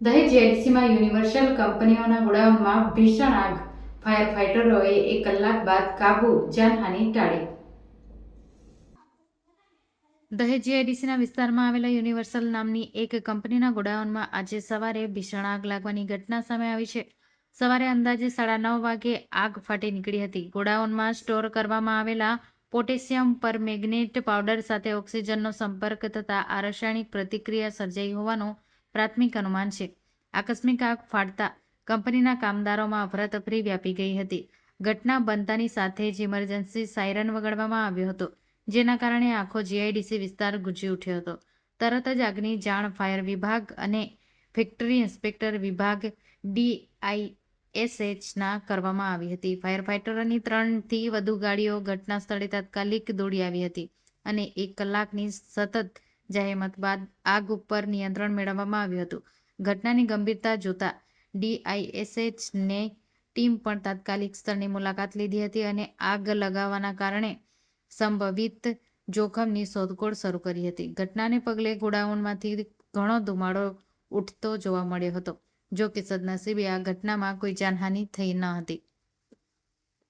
દહેજ જેડીસીમાં યુનિવર્સલ કંપનીઓના ગોડાઉનમાં ભીષણ આગ. ફાયર ફાઇટરોએ એક કલાક બાદ કાબુ જાનહાની ટાળી. દહેજ જીઆઈડીસીના વિસ્તારમાં આવેલા યુનિવર્સલ નામની એક કંપનીના ગોડાઉનમાં આજે સવારે ભીષણ આગ લાગવાની ઘટના સામે આવી છે. સવારે અંદાજે સાડા નવ વાગે આગ ફાટી નીકળી હતી. ગોડાઉનમાં સ્ટોર કરવામાં આવેલા પોટેશિયમ પર મેગ્નેટ પાવડર સાથે ઓક્સિજનનો સંપર્ક થતાં આ રાસાયણિક પ્રતિક્રિયા સર્જાઈ હોવાનું પ્રાથમિક અનુમાન છે. આકસ્મિક આગ ફાટતા કંપનીના કામદારોમાં અફરાતફરી વ્યાપી ગઈ હતી. ઘટના બનતાની સાથે જ ઇમરજન્સી સાયરન વગાડવામાં આવ્યો હતો, જેના કારણે આખો જીઆઈડીસી વિસ્તાર ગુંજી ઉઠ્યો હતો. તરત જ આગની જાણ ફાયર વિભાગ અને ફેક્ટરી ઇન્સ્પેક્ટર વિભાગ ડીઆઈએસએચના કરવામાં આવી હતી. ફાયર ફાઇટરોની ત્રણથી વધુ ગાડીઓ ઘટના સ્થળે તાત્કાલિક દોડી આવી હતી અને એક કલાકની સતત જહેમત બાદ આગ ઉપર નિયંત્રણ મેળવવામાં આવ્યું હતું. ઘટનાની ગંભીરતા જોતા ડીઆઈએસએચને ટીમ પણ તાત્કાલિક સ્થળની મુલાકાત લીધી હતી અને આગ લગાવવાના કારણે સંભવિત જોખમની શોધખોળ શરૂ કરી હતી. ઘટનાને પગલે ગોડાઉનમાંથી ઘણો ધુમાડો ઉઠતો જોવા મળ્યો હતો. જો કે સદનસીબે આ ઘટનામાં કોઈ જાનહાનિ થઈ ન હતી.